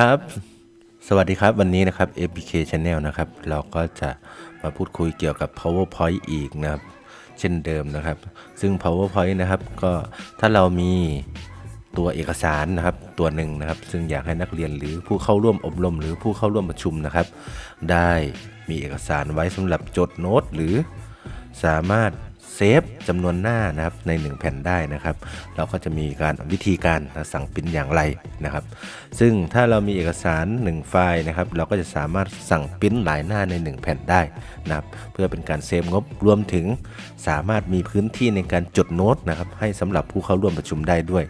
ครับ สวัสดีครับ วันนี้นะครับ APK Channel นะครับ เราก็จะมาพูดคุยเกี่ยวกับ PowerPoint อีกนะครับ เช่นเดิมนะครับ ซึ่ง PowerPoint นะครับ ก็ถ้าเรามีตัวเอกสารนะครับตัวหนึ่งนะครับ ซึ่งอยากให้นักเรียนหรือผู้เข้าร่วมอบรม หรือผู้เข้าร่วมประชุมนะครับ ได้มีเอกสารไว้สำหรับจดโน้ตหรือสามารถ เซฟจำนวนหน้านะครับใน 1 แผ่นได้นะครับ เราก็จะมีการวิธีการสั่งปริ้นอย่างไรนะครับ ซึ่งถ้าเรามีเอกสาร 1 ไฟล์นะครับ เราก็จะสามารถสั่งปริ้นหลายหน้าใน 1 แผ่นได้นะครับเพื่อเป็นการเซฟงบรวมถึงสามารถมีพื้นที่ในการจดโน้ตนะครับให้สำหรับผู้เข้าร่วมประชุมได้ด้วย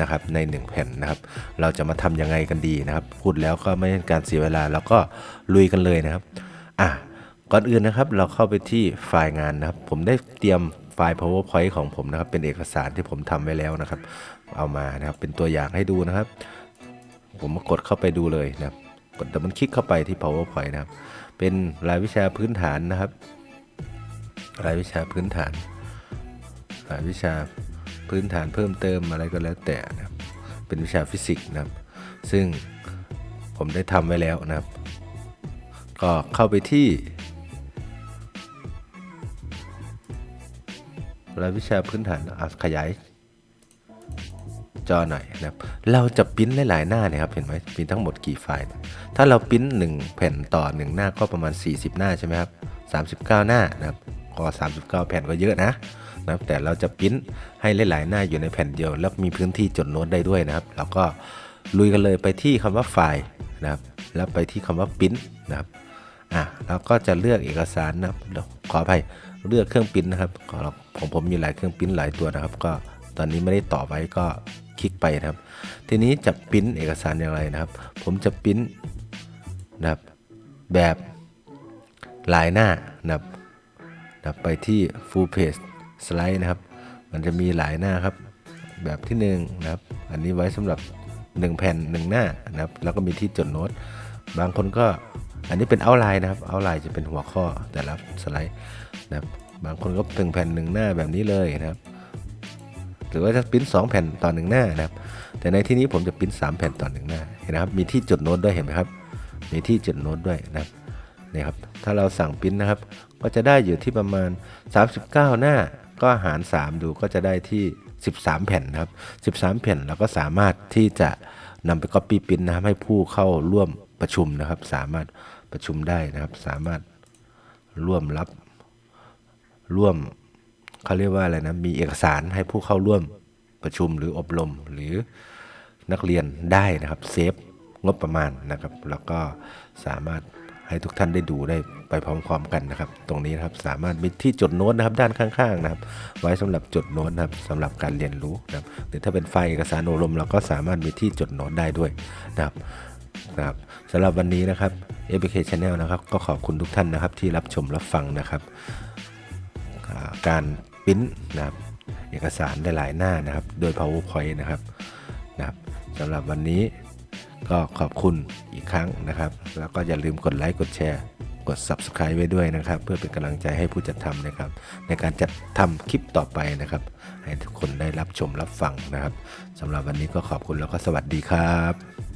นะครับใน 1 แผ่นนะครับ เราจะมาทำยังไงกันดีนะครับ พูดแล้วก็ไม่เป็นการเสียเวลาเราก็ลุยกันเลยนะครับอะก่อนอื่นนะครับเราเข้าไปที่ไฟล์งานนะครับ ผมได้เตรียม ฟล์ powerpoint ของผมนะครับ เป็นเอกสารที่ผมทำไว้แล้วนะครับ เอามานะครับเป็นตัวอย่างให้ดูนะครับ ผมมากดเข้าไปดูเลยนะครับกดดับเบิลคลิกเข้าไปที่ powerpoint นะครับ เป็นรายวิชาพื้นฐานนะครับ รายวิชาพื้นฐาน รายวิชาพื้นฐานเพิ่มเติมอะไรก็แล้วแต่นะครับ เป็นวิชาฟิสิกส์นะครับ ซึ่งผมได้ทำไว้แล้วนะครับ ก็เข้าไปที่ รายวิชาพื้นฐานอะขยายจอหน่อยนะครับ เราจะปริ้นหลายๆหน้าเนี่ยครับ เห็นไหมพิมีทั้งหมดกี่ไฟล์ ถ้าเราปริ้น1แผ่นต่อ 1 หน้าก็ประมาณ 40 หน้าใช่ไหมครับ 39 หน้านะครับก็39 แผ่นก็เยอะนะนะครับแต่เราจะปริ้นให้หลายๆหน้าอยู่ในแผ่นเดียว แล้วมีพื้นที่จดโน้ตได้ด้วยนะครับเราก็ลุยกันเลยไปที่คำว่าไฟล์นะครับ แล้วไปที่คำว่าปริ้นนะครับ อะเราก็จะเลือกเอกสารนะครับขออภัย เลือกเครื่องปิ้นนะครับของผมมีหลายเครื่องปิ้นหลายตัวนะครับ ก็ตอนนี้ไม่ได้ต่อไว้ก็คลิกไปนะครับ ทีนี้จะปิ้นเอกสารอย่างไรนะครับ ผมจะปิ้นนะครับแบบลายหน้านะครับนะไปที่ full page slide นะครับ มันจะมีหลายหน้าครับ แบบที่หนึ่งนะครับ อันนี้ไว้สำหรับ 1 แผ่น 1 หน้านะครับ แล้วก็มีที่จดโน้ต บางคนก็ อันนี้เป็นเอาไลน์นะครับเอาไลน์จะเป็นหัวข้อแต่ละสไลด์นะครับบางคนก็ตึงแผ่นหนึ่งหน้าแบบนี้เลยนะครับ หรือว่าจะปริ้น2แผ่นต่อหนึ่งหน้านะครับ แต่ในที่นี้ผมจะปริ้น3แผ่นต่อหนึ่งหน้าเห็นนะครับมีที่จดโน้ตด้วยเห็นไหมครับ มีที่จดโน้ตด้วยนะครับนี่ครับถ้าเราสั่งปริ้นนะครับ ก็จะได้อยู่ที่ประมาณ 39 หน้า ก็หาร 3 ดูก็จะได้ที่ 13 แผ่นนะครับ 13 แผ่นเราก็สามารถที่จะนำไป copy ปริ้นนะครับให้ผู้เข้าร่วมประชุมนะครับ สามารถ ประชุมได้นะครับ สามารถร่วมรับร่วมเขาเรียกว่าอะไรนะมีเอกสารให้ผู้เข้าร่วมประชุมหรืออบรมหรือนักเรียนได้นะครับเซฟงบประมาณนะครับ แล้วก็สามารถให้ทุกท่านได้ดูได้ไปพร้อมๆกันนะครับ ตรงนี้นะครับสามารถมีที่จดโน้ตนะครับ ด้านข้างๆนะครับ ไว้สำหรับจดโน้ตนะครับสำหรับการเรียนรู้นะครับหรือถ้าเป็นไฟล์เอกสารอบรมเราก็สามารถมีที่จดโน้ตได้ด้วยนะครับ นะครับสำหรับวันนี้นะครับ APK Channel นะครับก็ขอบคุณทุกท่านนะครับที่รับชมรับฟังนะครับการปิ้นนะครับเอกสารหลายๆหน้านะครับ โดย PowerPoint นะครับนะครับสำหรับวันนี้ก็ขอบคุณอีกครั้งนะครับ แล้วก็อย่าลืมกดไลค์กดแชร์กด Subscribe ไว้ด้วยนะครับ เพื่อเป็นกำลังใจให้ผู้จัดทำนะครับ ในการจัดทำคลิปต่อไปนะครับ ให้ทุกคนได้รับชมรับฟังนะครับสำหรับวันนี้ก็ขอบคุณแล้วก็สวัสดีครับ